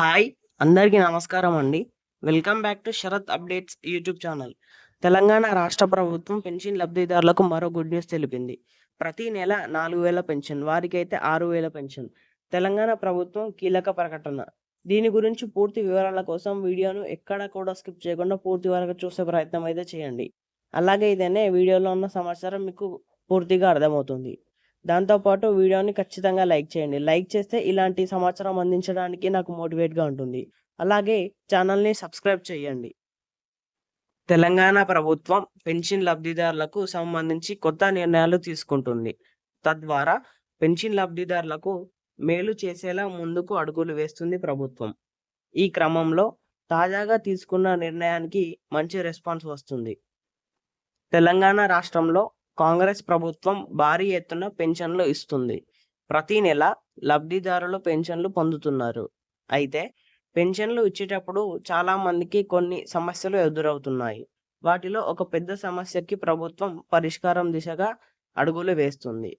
Hi అందరికీ నమస్కారం అండి. Welcome back to Sharath updates YouTube channel. Telangana రాష్ట్ర ప్రభుత్వం పెన్షన్ లబ్ధిదారులకు మరో గుడ్ న్యూస్ తెలిపింది. ప్రతి నెల నాలుగు వేల పెన్షన్ వారికైతే ఆరు వేల పెన్షన్. తెలంగాణ ప్రభుత్వం కీలక ప్రకటన. దీని గురించి పూర్తి వివరాల కోసం వీడియోను ఎక్కడ కూడా స్కిప్ చేయకుండా పూర్తి వరకు చూసే ప్రయత్నం అయితే చేయండి. అలాగే ఇదనే వీడియోలో ఉన్న సమాచారం మీకు పూర్తిగా అర్థమవుతుంది. దాంతోపాటు వీడియోని ఖచ్చితంగా లైక్ చేయండి. లైక్ చేస్తే ఇలాంటి సమాచారం అందించడానికి నాకు మోటివేట్గా ఉంటుంది. అలాగే ఛానల్ని సబ్స్క్రైబ్ చేయండి. తెలంగాణ ప్రభుత్వం పెన్షన్ లబ్ధిదారులకు సంబంధించి కొత్త నిర్ణయాలు తీసుకుంటుంది. తద్వారా పెన్షన్ లబ్ధిదారులకు మేలు చేసేలా ముందుకు అడుగులు వేస్తుంది ప్రభుత్వం. ఈ క్రమంలో తాజాగా తీసుకున్న నిర్ణయానికి మంచి రెస్పాన్స్ వస్తుంది. తెలంగాణ రాష్ట్రంలో కాంగ్రెస్ ప్రభుత్వం భారీ ఎత్తున పెన్షన్లు ఇస్తుంది. ప్రతి నెల లబ్ధిదారులు పెన్షన్లు పొందుతున్నారు. అయితే పెన్షన్లు ఇచ్చేటప్పుడు చాలామందికి కొన్ని సమస్యలు ఎదురవుతున్నాయి. వాటిలో ఒక పెద్ద సమస్యకి ప్రభుత్వం పరిష్కారం దిశగా అడుగులు వేస్తుంది.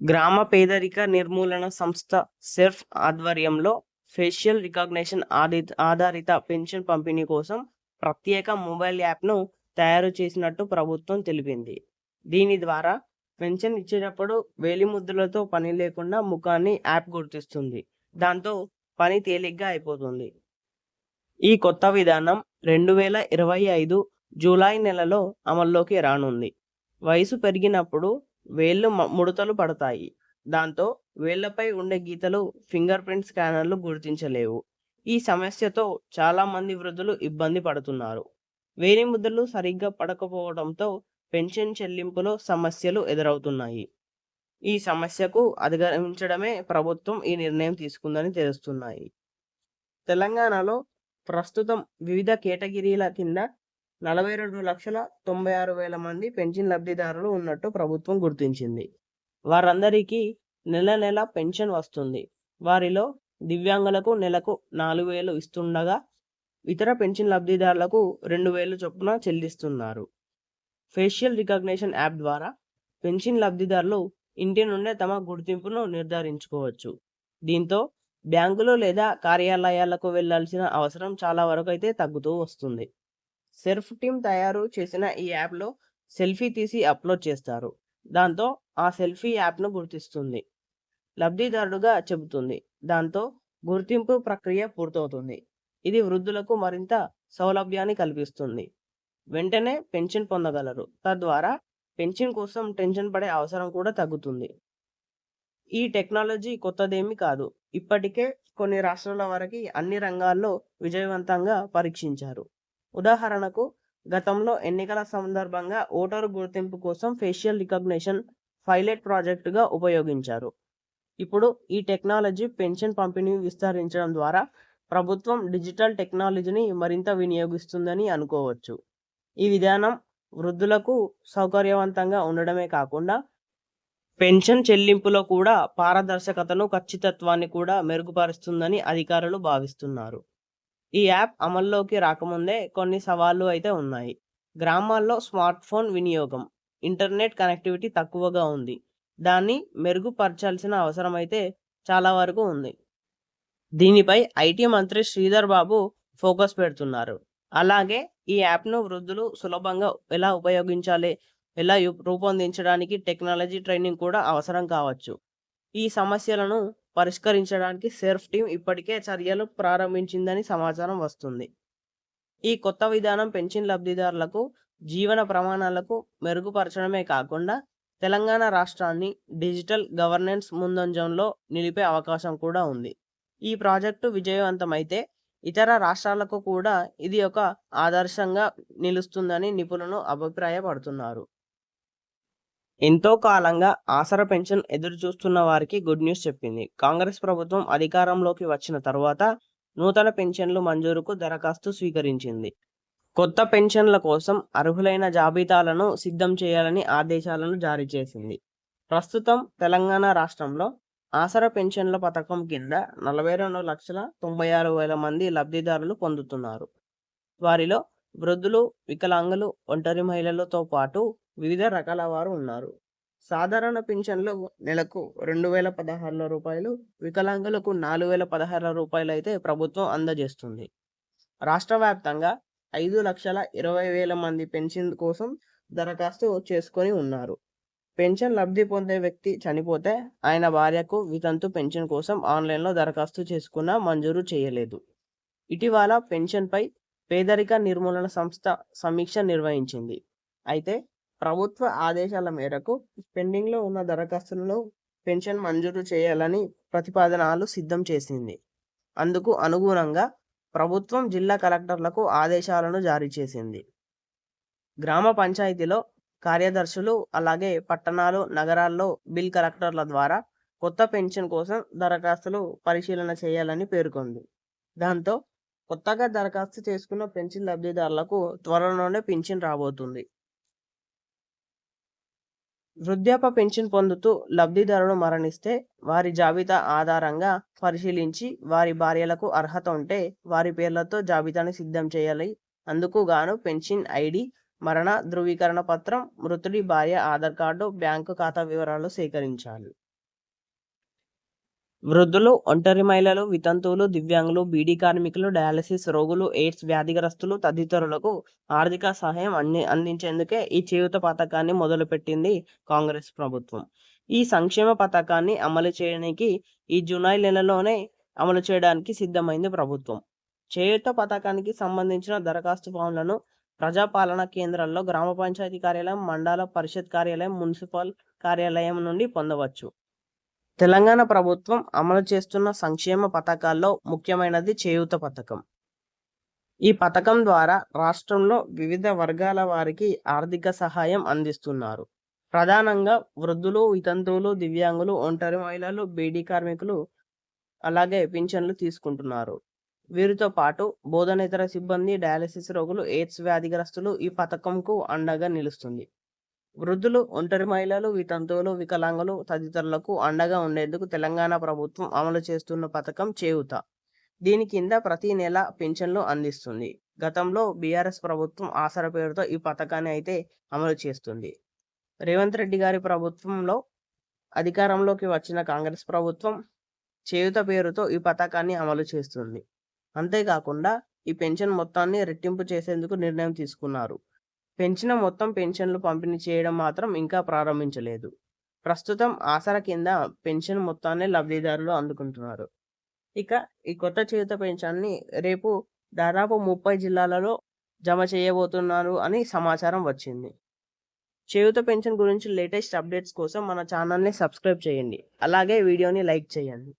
గ్రామ పేదరిక నిర్మూలన సంస్థ సెర్ఫ్ ఆధ్వర్యంలో ఫేషియల్ రికగ్నిషన్ ఆది ఆధారిత పెన్షన్ పంపిణీ కోసం ప్రత్యేక మొబైల్ యాప్ను తయారు చేసినట్టు ప్రభుత్వం తెలిపింది. దీని ద్వారా పెన్షన్ ఇచ్చేటప్పుడు వేలిముద్రలతో పని లేకుండా ముఖాన్ని యాప్ గుర్తిస్తుంది. దాంతో పని తేలిగ్గా అయిపోతుంది. ఈ కొత్త విధానం రెండు వేల ఇరవై ఐదు జూలై నెలలో అమల్లోకి రానుంది. వయసు పెరిగినప్పుడు వేళ్ళు ముడతలు పడతాయి. దాంతో వేళ్ళపై ఉండే గీతలు ఫింగర్ ప్రింట్ స్కానర్లు గుర్తించలేవు. ఈ సమస్యతో చాలా మంది వృద్ధులు ఇబ్బంది పడుతున్నారు. వేలి ముద్రలు సరిగ్గా పడకపోవడంతో పెన్షన్ చెల్లింపులో సమస్యలు ఎదురవుతున్నాయి. ఈ సమస్యకు అధిగమించడమే ప్రభుత్వం ఈ నిర్ణయం తీసుకుందని తెలుస్తున్నాయి. తెలంగాణలో ప్రస్తుతం వివిధ కేటగిరీల కింద నలభై రెండు లక్షల తొంభై ఆరు వేల మంది పెన్షన్ లబ్ధిదారులు ఉన్నట్టు ప్రభుత్వం గుర్తించింది. వారందరికీ నెల నెల పెన్షన్ వస్తుంది. వారిలో దివ్యాంగులకు నెలకు నాలుగు వేలు ఇస్తుండగా ఇతర పెన్షన్ లబ్ధిదారులకు రెండు వేలు చొప్పున చెల్లిస్తున్నారు. ఫేషియల్ రికగ్నేషన్ యాప్ ద్వారా పెన్షన్ లబ్ధిదారులు ఇంటి నుండే తమ గుర్తింపును నిర్ధారించుకోవచ్చు. దీంతో బ్యాంకులు లేదా కార్యాలయాలకు వెళ్ళాల్సిన అవసరం చాలా వరకు అయితే తగ్గుతూ వస్తుంది. సెర్ఫ్ టీమ్ తయారు చేసిన ఈ యాప్లో సెల్ఫీ తీసి అప్లోడ్ చేస్తారు. దాంతో ఆ సెల్ఫీ యాప్ను గుర్తిస్తుంది. లబ్ధిదారుడుగా చెబుతుంది. దాంతో గుర్తింపు ప్రక్రియ పూర్తవుతుంది. ఇది వృద్ధులకు మరింత సౌలభ్యాన్ని కల్పిస్తుంది. వెంటనే పెన్షన్ పొందగలరు. తద్వారా పెన్షన్ కోసం టెన్షన్ పడే అవసరం కూడా తగ్గుతుంది. ఈ టెక్నాలజీ కొత్తదేమి కాదు. ఇప్పటికే కొన్ని రాష్ట్రాల వరకు అన్ని రంగాల్లో విజయవంతంగా పరీక్షించారు. ఉదాహరణకు గతంలో ఎన్నికల సందర్భంగా ఓటరు గుర్తింపు కోసం ఫేషియల్ రికగ్నిషన్ పైలట్ ప్రాజెక్టుగా ఉపయోగించారు. ఇప్పుడు ఈ టెక్నాలజీ పెన్షన్ పంపిణీ విస్తరించడం ద్వారా ప్రభుత్వం డిజిటల్ టెక్నాలజీని మరింత వినియోగిస్తుందని అనుకోవచ్చు. ఈ విధానం వృద్ధులకు సౌకర్యవంతంగా ఉండడమే కాకుండా పెన్షన్ చెల్లింపులో కూడా పారదర్శకతను ఖచ్చితత్వాన్ని కూడా మెరుగుపరుస్తుందని అధికారులు భావిస్తున్నారు. ఈ యాప్ అమల్లోకి రాకముందే కొన్ని సవాళ్ళు అయితే ఉన్నాయి. గ్రామాల్లో స్మార్ట్ ఫోన్ వినియోగం ఇంటర్నెట్ కనెక్టివిటీ తక్కువగా ఉంది. దాన్ని మెరుగుపరచాల్సిన అవసరం అయితే చాలా వరకు ఉంది. దీనిపై ఐటీ మంత్రి శ్రీధర్ బాబు ఫోకస్ పెడుతున్నారు. అలాగే ఈ యాప్ను వృద్ధులు సులభంగా ఎలా ఉపయోగించాలి ఎలా రూపొందించడానికి టెక్నాలజీ ట్రైనింగ్ కూడా అవసరం కావచ్చు. ఈ సమస్యలను పరిష్కరించడానికి సెర్ఫ్ టీం ఇప్పటికే చర్యలు ప్రారంభించిందని సమాచారం వస్తుంది. ఈ కొత్త విధానం పెన్షన్ లబ్ధిదారులకు జీవన ప్రమాణాలకు మెరుగుపరచడమే కాకుండా తెలంగాణ రాష్ట్రాన్ని డిజిటల్ గవర్నెన్స్ ముందంజంలో నిలిపే అవకాశం కూడా ఉంది. ఈ ప్రాజెక్టు విజయవంతమైతే ఇతర రాష్ట్రాలకు కూడా ఇది ఒక ఆదర్శంగా నిలుస్తుందని నిపుణులు అభిప్రాయపడుతున్నారు. ఎంతో కాలంగా ఆసరా పెన్షన్ ఎదురు చూస్తున్న వారికి గుడ్ న్యూస్ చెప్పింది. కాంగ్రెస్ ప్రభుత్వం అధికారంలోకి వచ్చిన తర్వాత నూతన పెన్షన్లు మంజూరుకు దరఖాస్తు స్వీకరించింది. కొత్త పెన్షన్ల కోసం అర్హులైన జాబితాలను సిద్ధం చేయాలని ఆదేశాలను జారీ చేసింది. ప్రస్తుతం తెలంగాణ రాష్ట్రంలో ఆసరా పెన్షన్ల పథకం కింద నలభై రెండు లక్షల తొంభై ఆరు వేల మంది లబ్ధిదారులు పొందుతున్నారు. వారిలో వృద్ధులు వికలాంగులు ఒంటరి మహిళలతో పాటు వివిధ రకాల వారు ఉన్నారు. సాధారణ పింఛన్లు నెలకు రెండు వేల పదహారుల రూపాయలు వికలాంగులకు నాలుగు వేల పదహారుల రూపాయలు అయితే ప్రభుత్వం అందజేస్తుంది. రాష్ట్ర వ్యాప్తంగా ఐదు లక్షల ఇరవై వేల మంది పెన్షన్ కోసం దరఖాస్తు చేసుకొని ఉన్నారు. పెన్షన్ లబ్ధి పొందే వ్యక్తి చనిపోతే ఆయన భార్యకు వితంతు పెన్షన్ కోసం ఆన్లైన్లో దరఖాస్తు చేసుకున్న మంజూరు చేయలేదు. ఇటీవల పెన్షన్పై పేదరిక నిర్మూలన సంస్థ సమీక్ష నిర్వహించింది. అయితే ప్రభుత్వ ఆదేశాల మేరకు పెండింగ్లో ఉన్న దరఖాస్తులను పెన్షన్ మంజూరు చేయాలని ప్రతిపాదనలు సిద్ధం చేసింది. అందుకు అనుగుణంగా ప్రభుత్వం జిల్లా కలెక్టర్లకు ఆదేశాలను జారీ చేసింది. గ్రామ పంచాయతీలో కార్యదర్శులు అలాగే పట్టణాలు నగరాల్లో బిల్ కలెక్టర్ల ద్వారా కొత్త పెన్షన్ కోసం దరఖాస్తులు పరిశీలన చేయాలని పేర్కొంది. దాంతో కొత్తగా దరఖాస్తు చేసుకున్న పెన్షన్ లబ్ధిదారులకు త్వరలోనే పెన్షన్ రాబోతుంది. వృద్ధాప్య పెన్షన్ పొందుతూ లబ్ధిదారుడు మరణిస్తే వారి జాబితా ఆధారంగా పరిశీలించి వారి భార్యలకు అర్హత ఉంటే వారి పేర్లతో జాబితాను సిద్ధం చేయాలి. అందుకు గాను పెన్షన్ ఐడి మరణ ధృవీకరణ పత్రం మృతుడి భార్య ఆధార్ కార్డు బ్యాంకు ఖాతా వివరాలు సేకరించాలి. వృద్ధులు ఒంటరి మహిళలు వితంతువులు దివ్యాంగులు బీడీ కార్మికులు డయాలసిస్ రోగులు ఎయిడ్స్ వ్యాధిగ్రస్తులు తదితరులకు ఆర్థిక సహాయం అంది అందించేందుకే ఈ చేయూత పథకాన్ని మొదలుపెట్టింది కాంగ్రెస్ ప్రభుత్వం. ఈ సంక్షేమ పథకాన్ని అమలు చేయడానికి ఈ జూలై నెలలోనే అమలు చేయడానికి సిద్ధమైంది ప్రభుత్వం. చేయూత పథకానికి సంబంధించిన దరఖాస్తు ఫామ్లను ప్రజాపాలన కేంద్రాల్లో గ్రామ పంచాయతీ కార్యాలయం మండల పరిషత్ కార్యాలయం మున్సిపల్ కార్యాలయం నుండి పొందవచ్చు. తెలంగాణ ప్రభుత్వం అమలు చేస్తున్న సంక్షేమ పథకాల్లో ముఖ్యమైనది చేయూత పథకం. ఈ పథకం ద్వారా రాష్ట్రంలో వివిధ వర్గాల వారికి ఆర్థిక సహాయం అందిస్తున్నారు. ప్రధానంగా వృద్ధులు వితంతువులు దివ్యాంగులు ఒంటరి మహిళలు బీడీ కార్మికులు అలాగే పింఛన్లు తీసుకుంటున్నారు. వీరితో పాటు బోధనేతర సిబ్బంది డయాలసిస్ రోగులు ఎయిడ్స్ వ్యాధిగ్రస్తులు ఈ పథకంకు అండగా నిలుస్తుంది. వృద్ధులు ఒంటరి మహిళలు వితంతువులు వికలాంగులు తదితరులకు అండగా ఉండేందుకు తెలంగాణ ప్రభుత్వం అమలు చేస్తున్న పథకం చేయూత. దీని కింద ప్రతి నెల పింఛన్లు అందిస్తుంది. గతంలో బీఆర్ఎస్ ప్రభుత్వం ఆసర పేరుతో ఈ పథకాన్ని అయితే అమలు చేస్తుంది. రేవంత్ రెడ్డి గారి ప్రభుత్వంలో అధికారంలోకి వచ్చిన కాంగ్రెస్ ప్రభుత్వం చేయుత పేరుతో ఈ పథకాన్ని అమలు చేస్తుంది. అంతేకాకుండా ఈ పెన్షన్ మొత్తాన్ని రెట్టింపు చేసేందుకు నిర్ణయం తీసుకున్నారు. పెంచిన మొత్తం పెన్షన్లు పంపిణీ చేయడం మాత్రం ఇంకా ప్రారంభించలేదు. ప్రస్తుతం ఆసరా కింద పెన్షన్ మొత్తాన్ని లబ్ధిదారులు అందుకుంటున్నారు. ఇక ఈ కొత్త చేయుత పెన్షన్ని రేపు దాదాపు ముప్పై జిల్లాలలో జమ చేయబోతున్నారు అని సమాచారం వచ్చింది. చేయుత పెన్షన్ గురించి లేటెస్ట్ అప్డేట్స్ కోసం మన ఛానల్ని సబ్స్క్రైబ్ చేయండి. అలాగే వీడియోని లైక్ చేయండి.